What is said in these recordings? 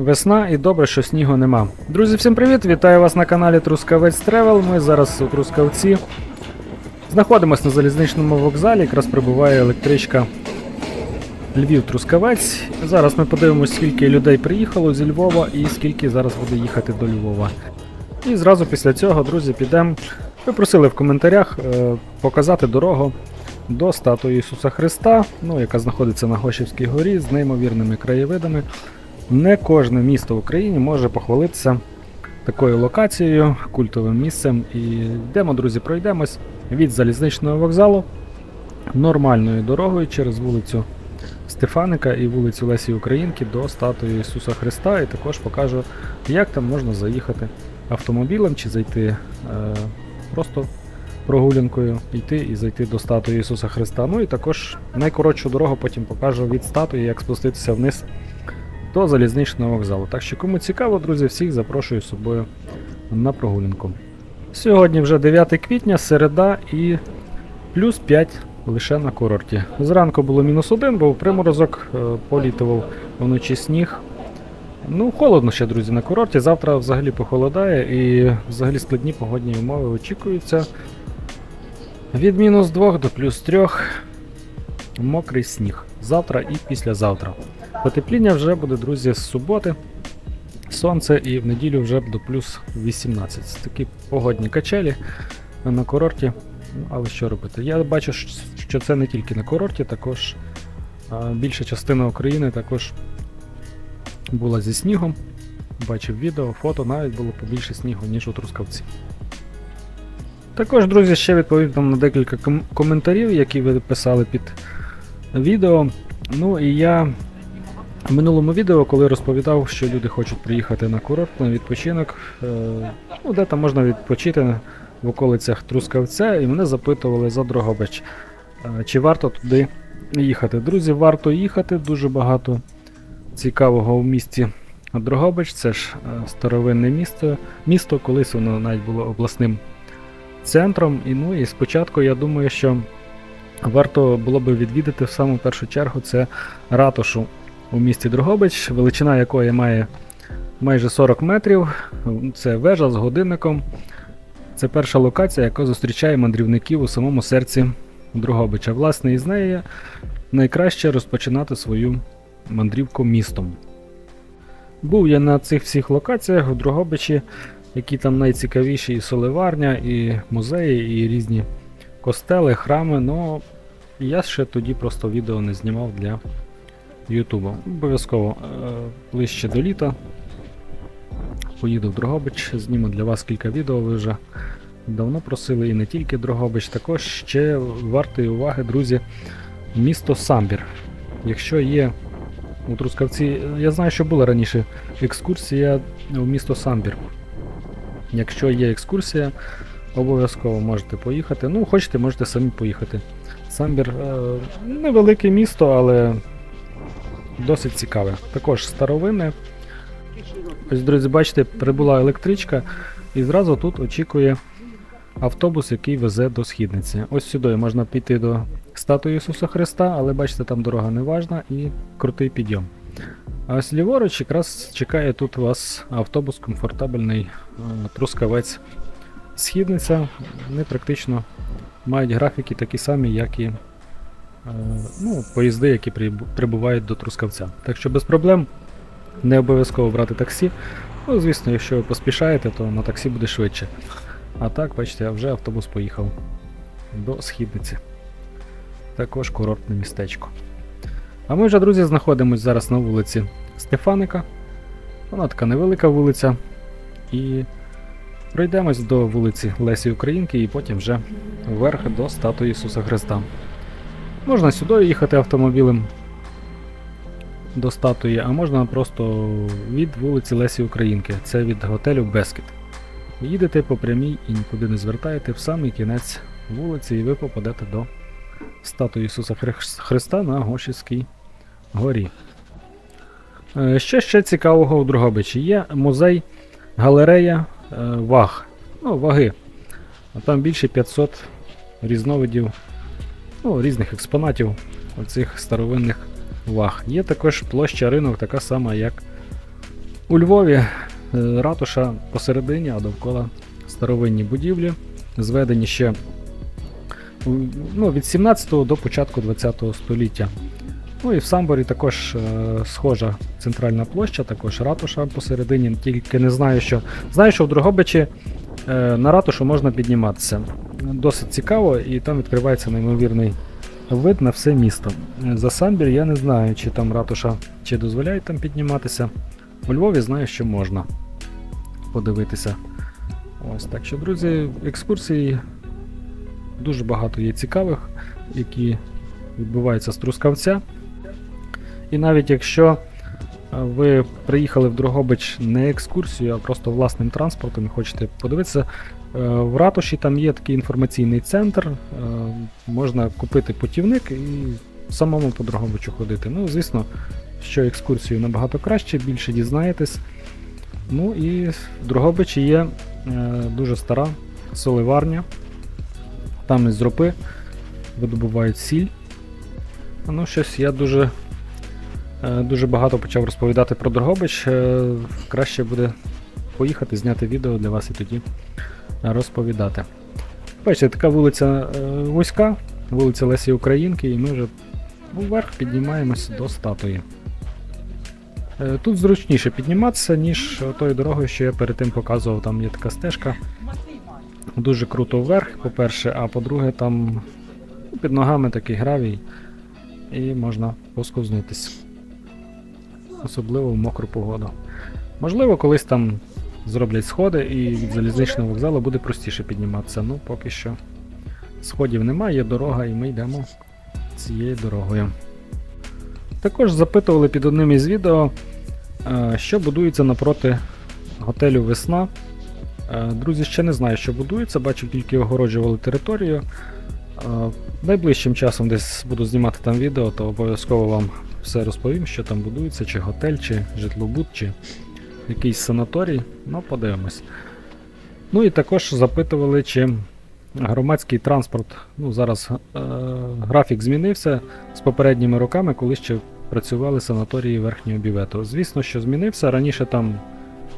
Весна і добре, що снігу нема. Друзі, всім привіт! Вітаю вас на каналі Трускавець Тревел. Ми зараз у Трускавці. Знаходимось на залізничному вокзалі, якраз прибуває електричка Львів-Трускавець. Зараз ми подивимося, скільки людей приїхало зі Львова і скільки зараз буде їхати до Львова. І зразу після цього, друзі, підемо. Ви просили в коментарях е, показати дорогу до статуї Ісуса Христа, ну, яка знаходиться на Гошівській горі з неймовірними краєвидами. Не кожне місто в Україні може похвалитися такою локацією, культовим місцем. І йдемо, друзі, пройдемось від залізничного вокзалу нормальною дорогою через вулицю Стефаника і вулицю Лесі Українки до статуї Ісуса Христа. І також покажу, як там можна заїхати автомобілем чи зайти е, просто прогулянкою, йти і зайти до статуї Ісуса Христа. Ну і також найкоротшу дорогу потім покажу від статуї, як спуститися вниз до залізничного вокзалу. Так що, кому цікаво, друзі, всіх запрошую з собою на прогулянку. Сьогодні вже 9 квітня, середа і плюс 5 лише на курорті. Зранку було мінус 1, був приморозок, е, політував вночі сніг. Ну, холодно ще, друзі, на курорті. Завтра взагалі похолодає і взагалі складні погодні умови очікуються. Від мінус 2 до плюс 3 мокрий сніг. Завтра і післязавтра. Потепління вже буде, друзі, з суботи. Сонце і в неділю вже до плюс 18. Такі погодні качелі на курорті. Ну, але що робити? Я бачу, що це не тільки на курорті, також більша частина України також була зі снігом. Бачив відео, фото, навіть було побільше снігу, ніж у Трускавці. Також, друзі, ще відповів там на декілька коментарів, які ви писали під відео. Ну і я в минулому відео, коли розповідав, що люди хочуть приїхати на курорт на відпочинок, е, ну, де там можна відпочити в околицях Трускавця, і мене запитували за Дрогобич, е, чи варто туди їхати. Друзі, варто їхати, дуже багато цікавого в місті Дрогобич. Це ж е, старовинне місто. Місто, колись воно навіть було обласним центром. І ну і спочатку я думаю, що варто було би відвідати в саму першу чергу це ратушу у місті Дрогобич, величина якої має майже 40 метрів. Це вежа з годинником. Це перша локація, яка зустрічає мандрівників у самому серці Дрогобича. Власне, із неї найкраще розпочинати свою мандрівку містом. Був я на цих всіх локаціях у Дрогобичі, які там найцікавіші, і соливарня, і музеї, і різні костели, храми. Ну я ще тоді просто відео не знімав для Ютубу. Обов'язково е, ближче до літа. Поїду в Дрогобич, зніму для вас кілька відео. Ви вже давно просили і не тільки Дрогобич, також ще вартої уваги, друзі, місто Самбір. Якщо є у Трускавці, я знаю, що була раніше екскурсія у місто Самбір. Якщо є екскурсія, обов'язково можете поїхати. Ну, хочете, можете самі поїхати. Самбір е, невелике місто, але досить цікаве. Також старовинне. Ось, друзі, бачите, прибула електричка, і зразу тут очікує автобус, який везе до східниці. Ось сюди можна піти до статуї Ісуса Христа, але бачите, там дорога не важна і крутий підйом. А ось ліворуч якраз чекає тут у вас автобус комфортабельний е, трускавець. Східниця. Вони практично мають графіки такі самі, як і ну, поїзди, які прибувають до Трускавця. Так що без проблем не обов'язково брати таксі. Ну, звісно, якщо ви поспішаєте, то на таксі буде швидше. А так, бачите, вже автобус поїхав до східниці. Також курортне містечко. А ми вже, друзі, знаходимося зараз на вулиці Стефаника. Вона така невелика вулиця. І пройдемось до вулиці Лесі Українки і потім вже вверх до статуї Ісуса Христа. Можна сюди їхати автомобілем до статуї, а можна просто від вулиці Лесі Українки. Це від готелю Бескет. Їдете по прямій і нікуди не звертаєте в самий кінець вулиці, і ви попадете до статуї Ісуса Христа на Гошівській горі. Е, Що ще цікавого у Дрогобичі? Є музей галерея е, ваг. Ну, ваги. А там більше 500 різновидів, ну, різних експонатів оцих старовинних ваг. Є також площа ринок, така сама, як У Львові е, ратуша посередині, а довкола старовинні будівлі, зведені ще ну, від 17 до початку 20 століття. Ну і в Самборі також е, схожа центральна площа, також ратуша посередині, тільки не знаю, що. Знаю, що в Дрогобичі на ратушу можна підніматися. Досить цікаво, і там відкривається неймовірний вид на все місто. Е, За Самбір я не знаю, чи там ратуша чи дозволяють там підніматися. У Львові знаю, що можна подивитися. Ось так що, друзі, екскурсії дуже багато є цікавих, які відбуваються з Трускавця. І навіть якщо е, ви приїхали в Дрогобич не екскурсію, а просто власним транспортом і хочете подивитися, е, в ратуші там є такий інформаційний центр, е, можна купити путівник і самому по Дрогобичу ходити. Ну, звісно, що екскурсію набагато краще, більше дізнаєтесь. Ну і в Дрогобичі є е, дуже стара соливарня. Там із ропи видобувають сіль. Ну, щось я дуже, дуже багато почав розповідати про Дрогобич. Е, Краще буде поїхати, зняти відео для вас і тоді розповідати. Бачите, така вулиця е, вузька, вулиця Лесі Українки, і ми вже вверх піднімаємось до статуї. Е, Тут зручніше підніматися, ніж тою дорогою, що я перед тим показував. Там є така стежка. Дуже круто вверх, по-перше, а по-друге, там під ногами такий гравій, і можна посковзнутись. Особливо в мокру погоду. Можливо, колись там зроблять сходи і від залізничного вокзалу буде простіше підніматися. Ну, поки що сходів немає, є дорога, і ми йдемо цією дорогою. Також запитували під одним із відео, е, що будується напроти готелю Весна. Е, Друзі, ще не знаю, що будується, бачу, тільки огороджували територію. Е, Найближчим часом десь буду знімати там відео, то обов'язково вам все розповім, що там будується, чи готель, чи житлобуд, чи якийсь санаторій. Ну, подивимось. Ну і також запитували, чи громадський транспорт. Ну, зараз е, графік змінився з попередніми роками, коли ще працювали санаторії верхнього бювету. Звісно, що змінився. Раніше там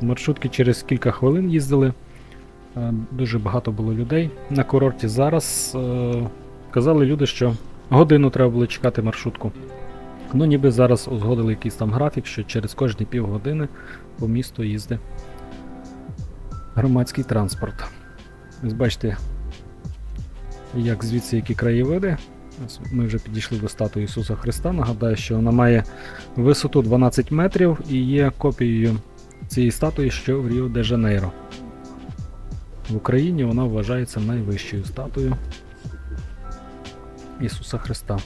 маршрутки через кілька хвилин їздили. Е, Дуже багато було людей на курорті. Зараз е, казали люди, що годину треба було чекати маршрутку. Ну, ніби зараз узгодили якийсь там графік, що через кожні півгодини по місту їздить громадський транспорт. Ось бачите, як звідси які краєвиди. Ми вже підійшли до статуї Ісуса Христа. Нагадаю, що вона має висоту 12 метрів і є копією цієї статуї, що в Ріо де Жанейро. В Україні вона вважається найвищою статуєю Ісуса Христа.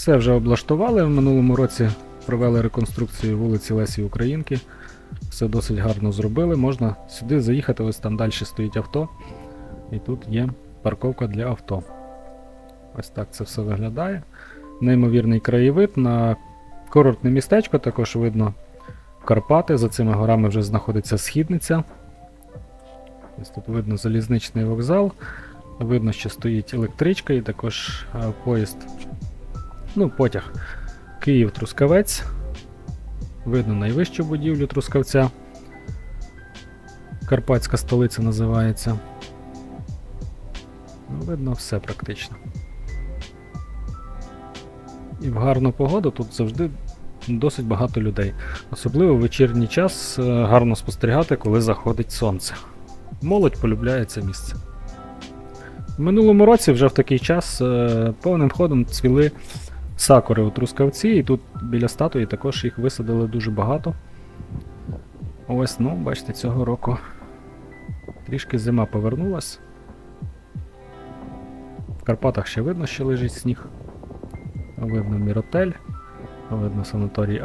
Все вже облаштували. В минулому році провели реконструкцію вулиці Лесі Українки. Все досить гарно зробили. Можна сюди заїхати, ось там далі стоїть авто. І тут є парковка для авто. Ось так це все виглядає. Неймовірний краєвид на курортне містечко, також видно Карпати. За цими горами вже знаходиться східниця. Ось тут видно залізничний вокзал. Видно, що стоїть електричка і також е, поїзд. Ну, потяг. Київ-Трускавець. Видно найвищу будівлю Трускавця. Карпатська столиця називається. Ну, видно все практично. І в гарну погоду тут завжди досить багато людей. Особливо в вечірній час е, гарно спостерігати, коли заходить сонце. Молодь полюбляє це місце. В минулому році вже в такий час е, повним ходом цвіли сакури у Трускавці, і тут біля статуї також їх висадили дуже багато. Ось, ну, бачите, цього року трішки зима повернулась. В Карпатах ще видно, що лежить сніг. Видно Міротель, видно санаторій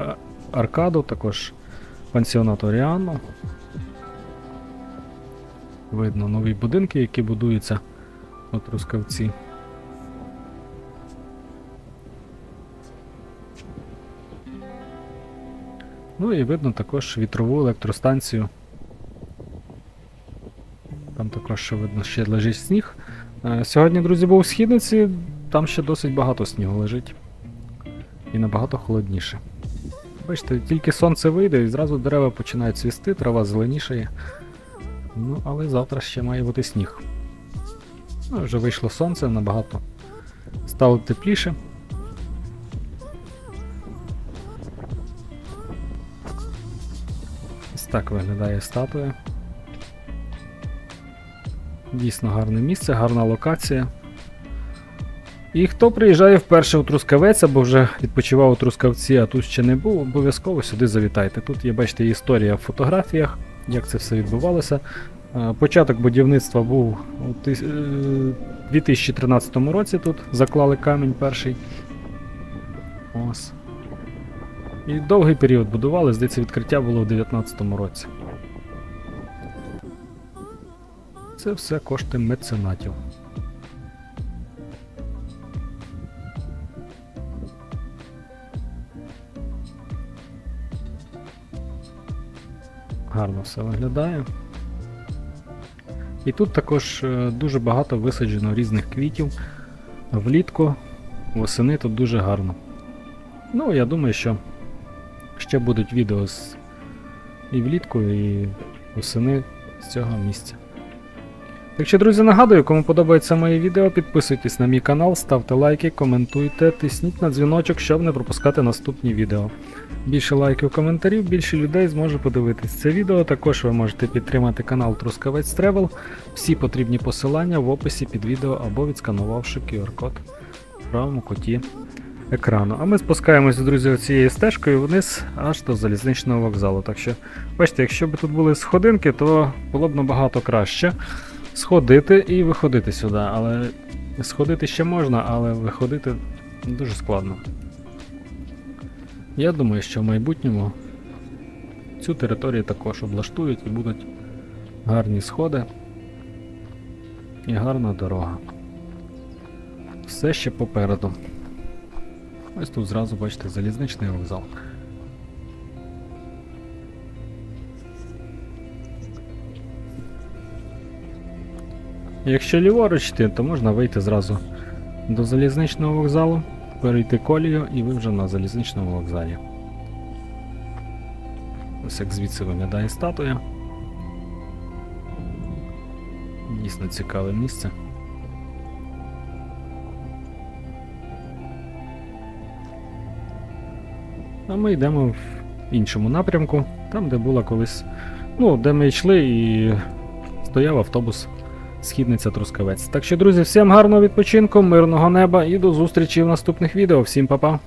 Аркаду, також пансіонат Оріано. Видно нові будинки, які будуються у Трускавці. Ну і видно також вітрову електростанцію. Там також ще видно ще лежить сніг. Е, Сьогодні, друзі, був у східниці, там ще досить багато снігу лежить. І набагато холодніше. Бачите, тільки сонце вийде і зразу дерева починають цвісти, трава зеленішає. Ну, але завтра ще має бути сніг. Ну, вже вийшло сонце, набагато стало тепліше. Так виглядає статуя. Дійсно гарне місце, гарна локація. І хто приїжджає вперше у Трускавець або вже відпочивав у Трускавці, а тут ще не був, обов'язково сюди завітайте. Тут є, бачите, історія в фотографіях, як це все відбувалося. Е, Початок будівництва був у е, 2013 році тут заклали камінь перший. Ось. І довгий період будували, здається, відкриття було в 2019 році. Це все кошти меценатів. Гарно все виглядає. І тут також е, дуже багато висаджено різних квітів. Влітку, восени тут дуже гарно. Ну, я думаю, що ще будуть відео з і влітку, і восени з цього місця. Так що, друзі, нагадую, кому подобається моє відео, підписуйтесь на мій канал, ставте лайки, коментуйте, тисніть на дзвіночок, щоб не пропускати наступні відео. Більше лайків, коментарів, більше людей зможе подивитись це відео. Також ви можете підтримати канал Трускавець Тревел. Всі потрібні посилання в описі під відео або відсканувавши QR-код в правому куті екрану. А ми спускаємося, друзі, цією стежкою вниз аж до залізничного вокзалу. Так що, бачите, якщо б тут були сходинки, то було б набагато краще сходити і виходити сюди. Але сходити ще можна, але виходити дуже складно. Я думаю, що в майбутньому цю територію також облаштують і будуть гарні сходи і гарна дорога. Все ще попереду. Ось тут зразу бачите залізничний вокзал. Якщо ліворуч йти, то можна вийти зразу до залізничного вокзалу, перейти колію і ви вже на залізничному вокзалі. Ось як звідси виглядає статуя. Дійсно цікаве місце. А ми йдемо в іншому напрямку, там, де була колись. Ну, де ми йшли і стояв автобус Східниця Трускавець. Так що, друзі, всім гарного відпочинку, мирного неба і до зустрічі в наступних відео. Всім па-па!